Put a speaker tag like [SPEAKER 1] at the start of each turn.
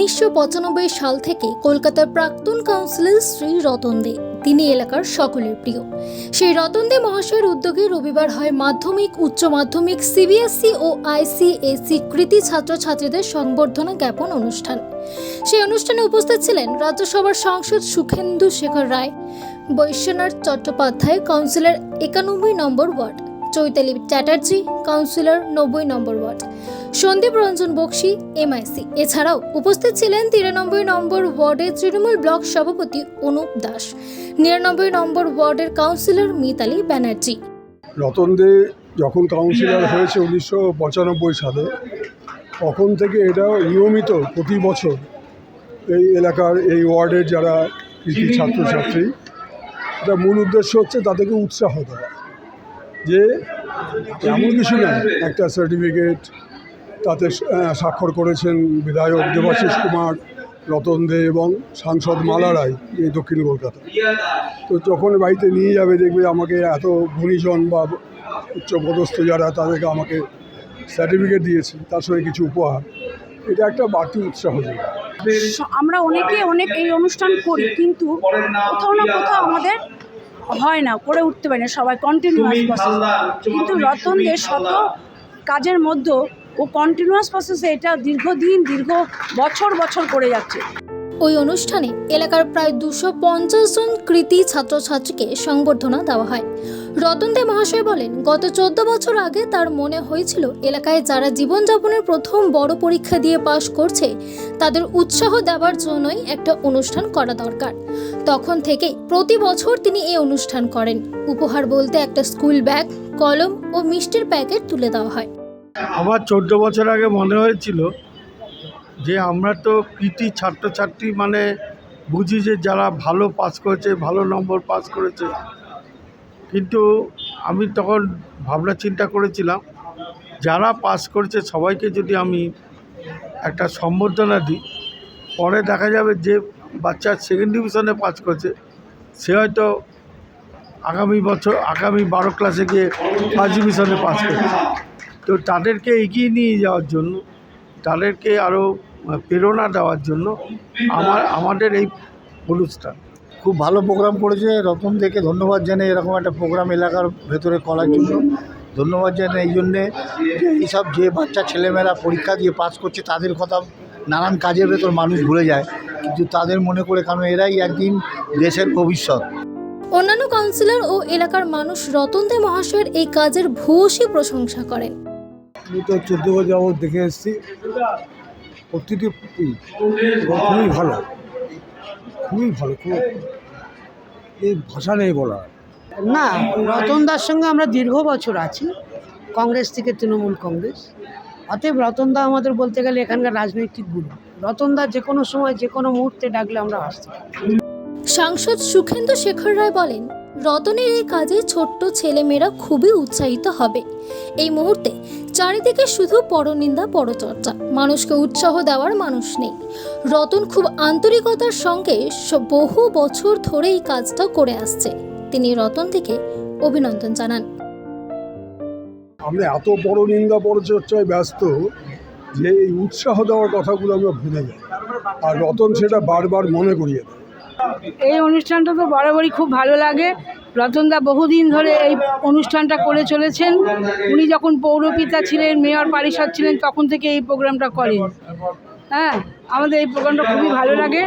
[SPEAKER 1] উনিশশো পঁচানব্বই সাল থেকে কলকাতার প্রাক্তন কাউন্সিলর শ্রী রতন দে তিনি এলাকার সকলের প্রিয়। সেই রতন দে মহাশয়ের উদ্যোগে রবিবার হয় মাধ্যমিক, উচ্চ মাধ্যমিক সিবিএসসি ও আইসিএসসি কৃতি ছাত্রছাত্রীদের সংবর্ধনা জ্ঞাপন অনুষ্ঠান। সেই অনুষ্ঠানে উপস্থিত ছিলেন রাজ্যসভার সাংসদ সুখেন্দু শেখর রায় বৈশ্যনাথ চট্টোপাধ্যায়, কাউন্সিলর একানব্বই number ward. Chaitali Chatterjee, councillor, নব্বই number ward. Sandip Ranjan Bakshi, MIC. এছাড়াও উপস্থিত ছিলেন তিরানব্বই নম্বর ওয়ার্ডের তৃণমূল ব্লক সভাপতি অনুপ দাস। নিরানব্বই নম্বর ওয়ার্ডের কাউন্সিলর মিতালি ব্যানার্জি।
[SPEAKER 2] রতন দে যখন কাউন্সিলর হয়েছে উনিশশো পঁচানব্বই সালে, তখন থেকে এটা নিয়মিত প্রতি বছর এই এলাকার এই ওয়ার্ডের যারা কৃষি ছাত্রছাত্রী, এটা মূল উদ্দেশ্য হচ্ছে তাদেরকে উৎসাহ দেওয়া। যে এমন কিছু নয় একটা সার্টিফিকেট তাতে স্বাক্ষর করেছেন বিধায়ক দেবাশিস কুমার, রতন দে এবং সাংসদ মালা রায় এই দক্ষিণ কলকাতা তো যখন বাড়িতে নিয়ে যাবে, দেখবে আমাকে এত গুণীজন বা উচ্চপদস্থ যারা, তাদেরকে আমাকে সার্টিফিকেট দিয়েছে, তার সঙ্গে কিছু উপহার। এটা একটা বাড়তি উৎসাহ যোগায়
[SPEAKER 3] আমরা অনেকে অনেক এই অনুষ্ঠান করি, কিন্তু কোথাও না কোথাও আমাদের হয় না করে উঠতে পারি না সবাই কন্টিনিউয়াস প্রসেস কিন্তু রতনদের শত কাজের মধ্যেও ও কন্টিনিউয়াস প্রসেসে এটা দীর্ঘদিন দীর্ঘ বছর বছর করে যাচ্ছে।
[SPEAKER 1] ওই অনুষ্ঠানে এলাকার প্রায় দুশো পঞ্চাশ জন কৃতি ছাত্রছাত্রীকে সংবর্ধনা দেওয়া হয়। রতন দে মহাশয় বলেন, গত চোদ্দ বছর আগে তার মনে হয়েছিল, এলাকায় যারা জীবনযাপনের প্রথম বড় পরীক্ষা দিয়ে পাশ করছে, তাদের উৎসাহ দেওয়ার জন্যই একটা অনুষ্ঠান করা দরকার। তখন থেকে প্রতি বছর তিনি এই অনুষ্ঠান করেন। উপহার বলতে একটা স্কুল ব্যাগ, কলম ও মিষ্টির প্যাকেট তুলে দেওয়া হয়।
[SPEAKER 4] আমার চোদ্দ বছর আগে মনে হয়েছিল যে, আমরা তো কৃতি ছাত্রছাত্রী মানে বুঝি যে, যারা ভালো পাস করেছে, ভালো নম্বর পাস করেছে কিন্তু আমি তখন ভাবনা চিন্তা করেছিলাম, যারা পাস করেছে সবাইকে যদি আমি একটা সম্বর্ধনা দিই, পরে দেখা যাবে যে বাচ্চা সেকেন্ড ডিভিশনে পাস করেছে, সে হয়তো আগামী বছর, আগামী বারো ক্লাসে গিয়ে ফার্স্ট ডিভিশনে পাস করছে তো তাদেরকে এগিয়ে নিয়ে যাওয়ার জন্য, তাদেরকে আরও প্রেরণা দেওয়ার জন্য আমার, আমাদের এই অনুষ্ঠান।
[SPEAKER 5] খুব ভালো প্রোগ্রাম করেছে। রতন থেকে ধন্যবাদ জানাই এরকম একটা প্রোগ্রাম এলাকার ভেতরে করার জন্য। ধন্যবাদ জানাই এই জন্যে যে এইসব যে বাচ্চা ছেলেমেয়েরা পরীক্ষা দিয়ে পাস করছে তাদের কথা নানান কাজের ভেতর মানুষ ভুলে যায়। কিন্তু তাদের মনে করে কারণ এরাই একদিন দেশের ভবিষ্যৎ।
[SPEAKER 1] অন্যান্য কাউন্সিলর ও এলাকার মানুষ রতন দে মহাশয়ের এই কাজের ভূয়সী প্রশংসা করেন।
[SPEAKER 2] আমি তো চোদ্দ বছর দেখে এসেছি। প্রতিটি খুবই ভালো। খুবই ভালো খুব এই ভাষা নেই বলার।
[SPEAKER 6] না রতনদার সঙ্গে আমরা দীর্ঘ বছর আছি কংগ্রেস থেকে তৃণমূল কংগ্রেস। অতএব রতনদা আমাদের বলতে গেলে এখানকার রাজনৈতিক গুরু। রতনদা যে কোনো সময় যে কোনো মুহূর্তে ডাকলে আমরা আসতে
[SPEAKER 1] সাংসদ সুখেন্দু শেখর রায় বলেন রতনের এই কাজে ছোট্ট ছেলেমেয়েরা খুবই উৎসাহিত হবে। এই মুহূর্তে চারিদিকে শুধু পরনিন্দা পরচর্চা। মানুষকে উৎসাহ দেওয়ার মানুষ নেই। রতন খুব আন্তরিকতার সঙ্গে বহু বছর ধরে এই কাজটা করে আসছে। তিনি রতন থেকে অভিনন্দন জানান।
[SPEAKER 2] আমরা এত বড় নিন্দা পরচর্চায় ব্যস্ত যে এই উৎসাহ দেওয়ার কথাগুলো আমরা ভুলে যাই। আর রতন সেটা বারবার মনে করিয়ে দেয়।
[SPEAKER 3] এই অনুষ্ঠানটা তো বরাবরই খুব ভালো লাগে। রতনদা বহুদিন ধরে এই অনুষ্ঠানটা করে চলেছেন। উনি যখন পৌরপিতা ছিলেন, মেয়র পারিষদ ছিলেন, তখন থেকে এই প্রোগ্রামটা করেন। হ্যাঁ আমাদের এই প্রোগ্রামটা খুবই ভালো লাগে।